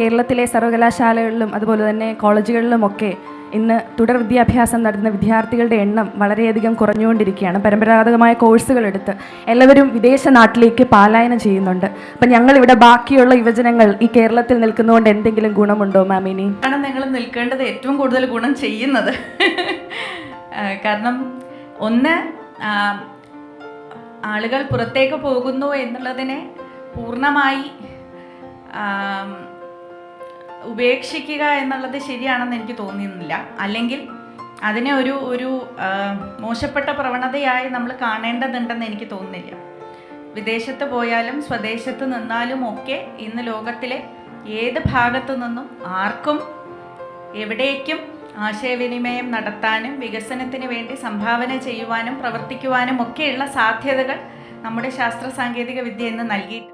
കേരളത്തിലെ സർവകലാശാലകളിലും അതുപോലെ തന്നെ കോളേജുകളിലുമൊക്കെ ഇന്ന് തുടർ വിദ്യാഭ്യാസം നടത്തുന്ന വിദ്യാർത്ഥികളുടെ എണ്ണം വളരെയധികം കുറഞ്ഞുകൊണ്ടിരിക്കുകയാണ്. പരമ്പരാഗതമായ കോഴ്സുകളെടുത്ത് എല്ലാവരും വിദേശ നാട്ടിലേക്ക് പാലായനം ചെയ്യുന്നുണ്ട്. അപ്പം ഞങ്ങളിവിടെ ബാക്കിയുള്ള യുവജനങ്ങൾ ഈ കേരളത്തിൽ നിൽക്കുന്നതുകൊണ്ട് എന്തെങ്കിലും ഗുണമുണ്ടോ മാമിനി? കാരണം നിങ്ങൾ നിൽക്കേണ്ടത് ഏറ്റവും കൂടുതൽ ഗുണം ചെയ്യുന്നത്. കാരണം ഒന്ന് ആളുകൾ പുറത്തേക്ക് പോകുന്നു എന്നുള്ളതിനെ പൂർണമായി ഉപേക്ഷിക്കുക എന്നുള്ളത് ശരിയാണെന്ന് എനിക്ക് തോന്നിയിരുന്നില്ല. അല്ലെങ്കിൽ അതിനെ ഒരു ഒരു മോശപ്പെട്ട പ്രവണതയായി നമ്മൾ കാണേണ്ടതുണ്ടെന്ന് എനിക്ക് തോന്നുന്നില്ല. വിദേശത്ത് പോയാലും സ്വദേശത്ത് നിന്നാലും ഒക്കെ ഇന്ന് ലോകത്തിലെ ഏത് ഭാഗത്തു നിന്നും ആർക്കും എവിടേക്കും ആശയവിനിമയം നടത്താനും വികസനത്തിന് വേണ്ടി സംഭാവന ചെയ്യുവാനും പ്രവർത്തിക്കുവാനും ഒക്കെയുള്ള സാധ്യതകൾ നമ്മുടെ ശാസ്ത്ര സാങ്കേതിക വിദ്യ ഇന്ന് നൽകി